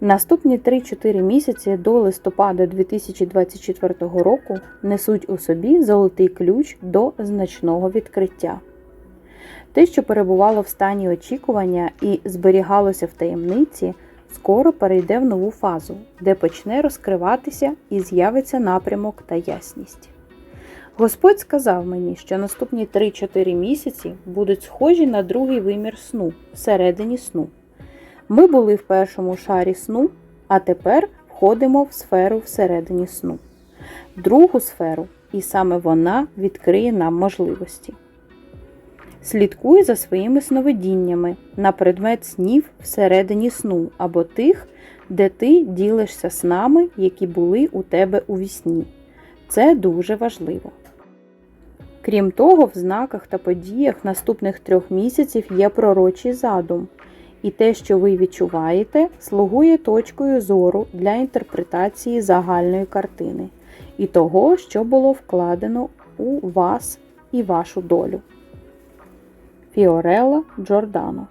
Наступні 3-4 місяці до листопада 2024 року несуть у собі золотий ключ до значного відкриття. Те, що перебувало в стані очікування і зберігалося в таємниці, скоро перейде в нову фазу, де почне розкриватися і з'явиться напрямок та ясність. Господь сказав мені, що наступні 3-4 місяці будуть схожі на другий вимір сну всередині сну. Ми були в першому шарі сну, а тепер входимо в сферу всередині сну, другу сферу, і саме вона відкриє нам можливості. Слідкуй за своїми сновидіннями на предмет снів всередині сну або тих, де ти ділишся снами, які були у тебе у вісні. Це дуже важливо. Крім того, в знаках та подіях наступних трьох місяців є пророчий задум, і те, що ви відчуваєте, слугує точкою зору для інтерпретації загальної картини і того, що було вкладено у вас і вашу долю. Фіорелла Джордано